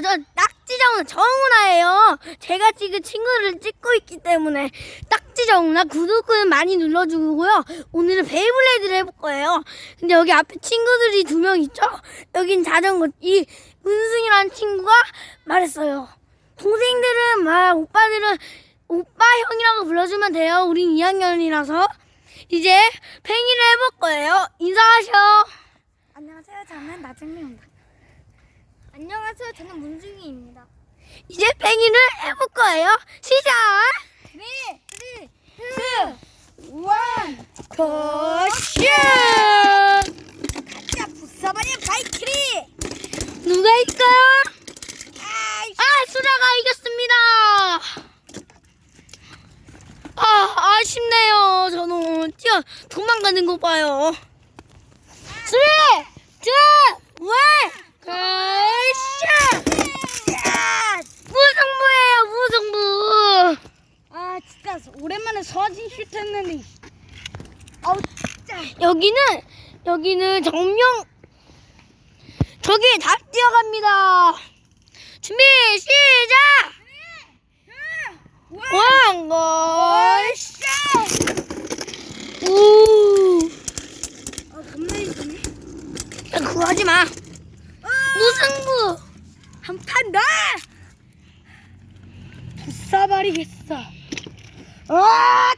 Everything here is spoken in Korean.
저 딱지정은 정훈아예요. 제가 지금 친구를 찍고 있기 때문에 딱지정훈아 구독을 많이 눌러주고요. 오늘은 베이블레이드를 해볼 거예요. 근데 여기 앞에 친구들이 두 명 있죠? 여긴 자전거 이 은승이라는 친구가 말했어요. 동생들은 말 오빠들은 오빠 형이라고 불러주면 돼요. 우린 2학년이라서 이제 팽이를 해볼 거예요. 인사하셔. 안녕하세요. 저는 나정미입니다. 안녕하세요. 저는 문중희입니다. 이제 팽이를 해볼 거예요. 시작. 3, 2, 1, 고슛! 자, 부숴버려 바이크리! 누가 이까요? 아, 수라가 이겼습니다. 아, 아쉽네요. 저는 뛰어 도망가는 거 봐요. 쓰리, 투, 원, 고슛! 야! 무승부예요, 무승부. 아, 진짜 서진 슛 했는데. 아우, 진짜. 여기는 여기는 정명 저기 다 뛰어갑니다. 준비 시작. 왕골 우. 아, 겁나. 야, 그거 하지 마. 무승부. 한판 더! 부숴버리겠어. 아!